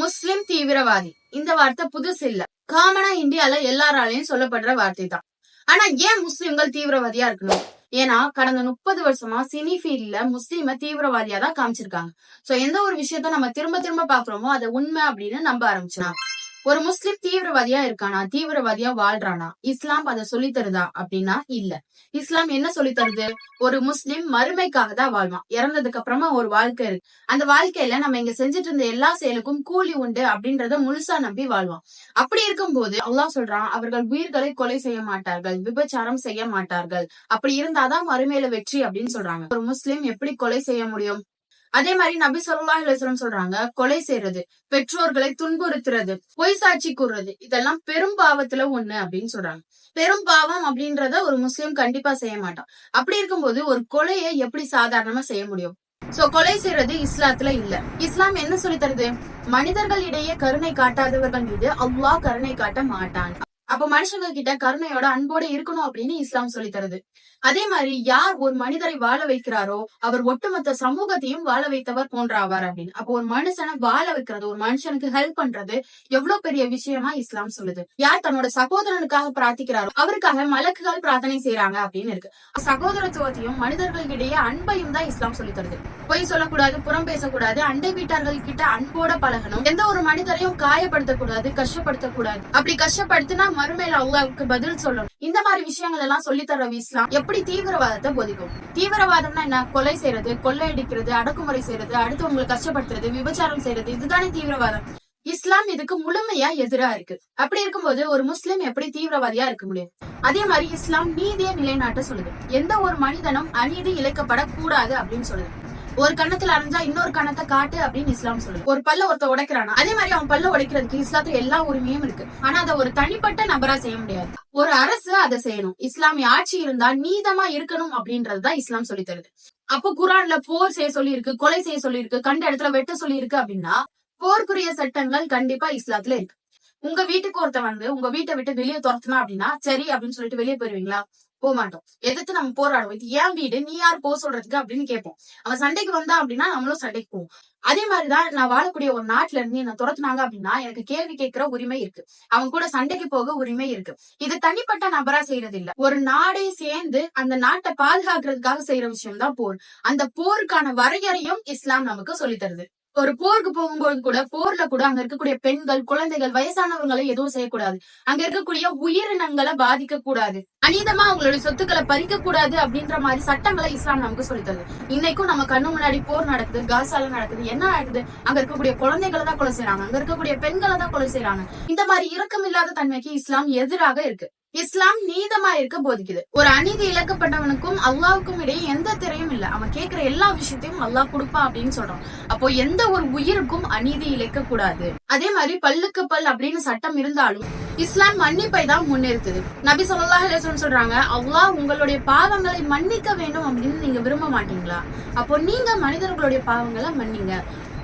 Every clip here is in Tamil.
முஸ்லிம் தீவிரவாதி. இந்த வார்த்தை புதுசு இல்ல. காமனா இந்தியால எல்லாராலையும் சொல்லப்படுற வார்த்தை தான் ஆனா ஏன் முஸ்லிம்கள் தீவிரவாதியா இருக்கணும்? ஏன்னா கடந்த முப்பது வருஷமா சினி ஃபீல்ட்ல முஸ்லீம தீவிரவாதியா தான் காமிச்சிருக்காங்க. சோ எந்த ஒரு விஷயத்த நம்ம திரும்ப திரும்ப பாக்குறோமோ அதை உண்மை அப்படின்னு நம்ப ஆரம்பிச்சோம். ஒரு முஸ்லிம் தீவிரவாதியா இருக்கானா? தீவிரவாதியா வாழ்றானா? இஸ்லாம் அதை சொல்லி தருதா அப்படின்னா இல்ல. இஸ்லாம் என்ன சொல்லி தருது? ஒரு முஸ்லிம் மறுமைக்காக தான் வாழ்வான். இறந்ததுக்கு அப்புறமா ஒரு வாழ்க்கை இருக்கு. அந்த வாழ்க்கையில நம்ம இங்க செஞ்சுட்டு இருந்த எல்லா செயலுக்கும் கூலி உண்டு அப்படின்றத முழுசா நம்பி வாழ்வான். அப்படி இருக்கும்போது அல்லாஹ் சொல்றான் அவர்கள் உயிர்களை கொலை செய்ய மாட்டார்கள் விபச்சாரம் செய்ய மாட்டார்கள். அப்படி இருந்தாதான் மறுமையில வெற்றி அப்படின்னு சொல்றாங்க. ஒரு முஸ்லிம் எப்படி கொலை செய்ய முடியும்? அதே மாதிரி நபி சொல்லாஹ் அலைஹி சொல்றாங்க கொலை செய்யறது பெற்றோர்களை துன்புறுத்துறது பொய் சாட்சி கூறுறது இதெல்லாம் பெரும் பாவத்துல ஒண்ணு அப்படின்னு சொல்றாங்க. பெரும் பாவம் அப்படின்றத ஒரு முஸ்லிம் கண்டிப்பா செய்ய மாட்டான். அப்படி இருக்கும்போது ஒரு கொலையை எப்படி சாதாரணமா செய்ய முடியும்? சோ கொலை செய்யறது இஸ்லாத்துல இல்ல. இஸ்லாம் என்ன சொல்லி தருது? மனிதர்களிடையே கருணை காட்டாதவர்கள் மீது அவ்வா கருணை காட்ட மாட்டான். அப்ப மனுஷங்க கிட்ட கருணையோட அன்போட இருக்கணும் அப்படின்னு இஸ்லாம் சொல்லி தருது. அதே மாதிரி யார் ஒரு மனிதரை வாழ வைக்கிறாரோ அவர் ஒட்டுமொத்த சமூகத்தையும் வாழ வைத்தவர் போன்ற ஆவார் அப்படின்னு. அப்போ ஒரு மனுஷனை வாழ வைக்கிறது ஒரு மனுஷனுக்கு ஹெல்ப் பண்றது எவ்வளவு பெரிய விஷயமா இஸ்லாம் சொல்லுது. யார் தன்னோட சகோதரனுக்காக பிரார்த்திக்கிறாரோ அவருக்காக மலக்குகள் பிரார்த்தனை செய்யறாங்க அப்படின்னு இருக்கு. சகோதரத்துவத்தையும் மனிதர்களுக்கிடையே அன்பையும் தான் இஸ்லாம் சொல்லி தருது. பொய் சொல்லக்கூடாது புறம் பேசக்கூடாது அண்டை வீட்டார்கள் கிட்ட அன்போட பழகணும். எந்த ஒரு மனிதரையும் காயப்படுத்தக்கூடாது கஷ்டப்படுத்தக்கூடாது. அப்படி கஷ்டப்படுத்தினா மறுமையில அல்லாவுக்கு பதில் சொல்லணும். இந்த மாதிரி விஷயங்கள் எல்லாம் சொல்லி தர இஸ்லாம் எப்படி தீவிரவாதத்தை போதிக்கும்? தீவிரவாதம்னா என்ன? கொலை செய்யறது கொள்ளையடிக்கிறது அடக்குமுறை செய்யறது அடுத்தவங்களை கஷ்டப்படுத்துறது விபச்சாரம் செய்யறது இதுதானே தீவிரவாதம். இஸ்லாம் இதுக்கு முழுமையா எதிரா இருக்கு. அப்படி இருக்கும்போது ஒரு முஸ்லிம் எப்படி தீவிரவாதியா இருக்க முடியும்? அதே மாதிரி இஸ்லாம் நீதியை நிலைநாட்ட சொல்லுது. எந்த ஒரு மனிதனும் அநீதி இழைக்கப்படக்கூடாது அப்படின்னு சொல்லுது. ஒரு கண்ணத்துல அரைஞ்சா இன்னொரு கணத்தை காட்டு அப்படின்னு இஸ்லாம் சொல்லுது. ஒரு பல்ல ஒருத்த உடைக்கிறானா? அதே மாதிரி அவன் பல்ல உடைக்கிறதுக்கு இஸ்லாத்துல எல்லா உரிமையும் இருக்கு. ஆனா அதை ஒரு தனிப்பட்ட நபரா செய்ய முடியாது. ஒரு அரசு அதை செய்யணும். இஸ்லாமிய ஆட்சி இருந்தா நீதமா இருக்கணும் அப்படின்றதுதான் இஸ்லாம் சொல்லி தருது. அப்போ குரான்ல போர் செய்ய சொல்லி இருக்கு கொலை செய்ய சொல்லி இருக்கு கண்ட இடத்துல வெட்ட சொல்லி இருக்கு அப்படின்னா போர்க்குரிய சட்டங்கள் கண்டிப்பா இஸ்லாத்துல இருக்கு. உங்க வீட்டுக்கு ஒருத்த வந்து உங்க வீட்டை விட்டு வெளியே துரத்துனா அப்படின்னா சரி அப்படின்னு சொல்லிட்டு வெளியே போயிருவீங்களா? போக மாட்டோம் எதிர்த்து நம்ம போராடுவோம். இது ஏன் வீடு? நீ யார் போக சொல்றதுக்கு? அப்படின்னு கேட்போம். அவன் சண்டைக்கு வந்தா அப்படின்னா நம்மளும் சண்டைக்கு போவோம். அதே மாதிரிதான் நான் வாழக்கூடிய ஒரு நாட்டுல இருந்து என்ன துரத்துனாங்க அப்படின்னா எனக்கு கேள்வி கேட்கிற உரிமை இருக்கு. அவங்க கூட சண்டைக்கு போக உரிமை இருக்கு. இது தனிப்பட்ட நபரா செய்யறது இல்ல ஒரு நாடே சேர்ந்து அந்த நாட்டை பாதுகாக்கிறதுக்காக செய்யற விஷயம் தான் போர். அந்த போருக்கான வரையறையும் இஸ்லாம் நமக்கு சொல்லி தருது ஒரு போருக்கு போகும்போது கூட போர்ல கூட அங்க இருக்கக்கூடிய பெண்கள் குழந்தைகள் வயசானவங்களை எதுவும் செய்யக்கூடாது. அங்க இருக்கக்கூடிய உயிரினங்களை பாதிக்க கூடாது அநீதமா அவங்களுடைய சொத்துக்களை பறிக்க கூடாது அப்படின்ற மாதிரி சட்டங்களை இஸ்லாம் நமக்கு சொல்லித்தது இன்னைக்கும் நம்ம கண்ணு முன்னாடி போர் நடக்குது காசால நடக்குது என்ன நடக்குது? அங்க இருக்கக்கூடிய குழந்தைகளை தான் கொலை செய்யறாங்க அங்க இருக்கக்கூடிய பெண்களை தான் கொலை செய்யறாங்க இந்த மாதிரி இரக்கமில்லாத தன்மைக்கு இஸ்லாம் எதிராக இருக்கு. இஸ்லாம் நீதமா இருக்க போதிக்குது. ஒரு அநீதி இழக்கப்பட்டவனுக்கும் அல்லாவுக்கும் இடையே எந்த திரையும் இல்ல. அவன் கேட்கிற எல்லா விஷயத்தையும் அல்லாஹ் கொடுப்பா அப்படின்னு சொல்றான். அப்போ எந்த ஒரு உயிருக்கும் அநீதி இழைக்க கூடாது அதே மாதிரி பல்லுக்கு பல் அப்படின்னு சட்டம் இருந்தாலும் இஸ்லாம் மன்னிப்பை தான் முன்னிறுத்துது. நபி சொல்லா அலைஹி சொல்றாங்க அல்லாஹ் உங்களுடைய பாவங்களை மன்னிக்க வேண்டும் அப்படின்னு நீங்க விரும்ப மாட்டீங்களா? அப்போ நீங்க மனிதர்களுடைய பாவங்களை மன்னிங்க.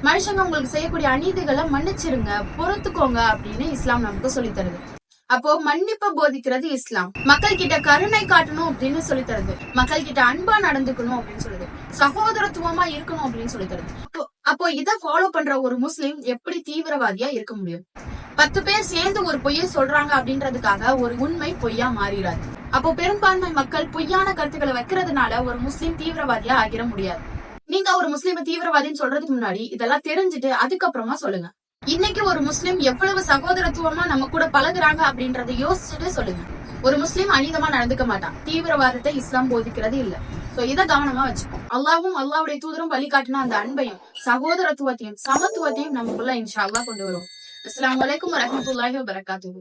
மனுஷங்க உங்களுக்கு செய்யக்கூடிய அநீதிகளை மன்னிச்சிருங்க. பொறுத்துக்கோங்க அப்படின்னு இஸ்லாம் நமக்கு சொல்லித்தருது அப்போ மன்னிப்பை போதிக்கிறது இஸ்லாம். மக்கள் கிட்ட கருணை காட்டணும் அப்படின்னு சொல்லி தருது. மக்கள் கிட்ட அன்பா நடந்துக்கணும் அப்படின்னு சொல்லுது. சகோதரத்துவமா இருக்கணும் அப்படின்னு சொல்லி தருது. அப்போ அப்போ இத ஃபாலோ பண்ற ஒரு முஸ்லிம் எப்படி தீவிரவாதியா இருக்க முடியும்? பத்து பேர் சேர்ந்து ஒரு பொய்யை சொல்றாங்க அப்படின்றதுக்காக ஒரு உண்மை பொய்யா மாறிடாது அப்போ பெரும்பான்மை மக்கள் பொய்யான கருத்துக்களை வைக்கிறதுனால ஒரு முஸ்லிம் தீவிரவாதியா ஆகிட முடியாது. நீங்க ஒரு முஸ்லீம் தீவிரவாதின்னு சொல்றதுக்கு முன்னாடி இதெல்லாம் தெரிஞ்சுட்டு அதுக்கப்புறமா சொல்லுங்க. இன்னைக்கு ஒரு முஸ்லிம் எவ்வளவு சகோதரத்துவமா நம்ம கூட பழகுறாங்க அப்படின்றத யோசிச்சுட்டு சொல்லுங்க. ஒரு முஸ்லிம் அநீதமா நடந்துக்க மாட்டான். தீவிரவாதத்தை இஸ்லாம் போதிக்கிறது இல்ல. சோ இத கவனமா வச்சுக்கோ. அல்லாவும் அல்லாவுடைய தூதரும் வழிகாட்டின அந்த அன்பையும் சகோதரத்துவத்தையும் சமத்துவத்தையும் நமக்குள்ள இன்ஷா அல்லா கொண்டு வரும் அஸ்லாம் வலைக்கம் வரஹ்மத்துல்லாஹி வரகாத்து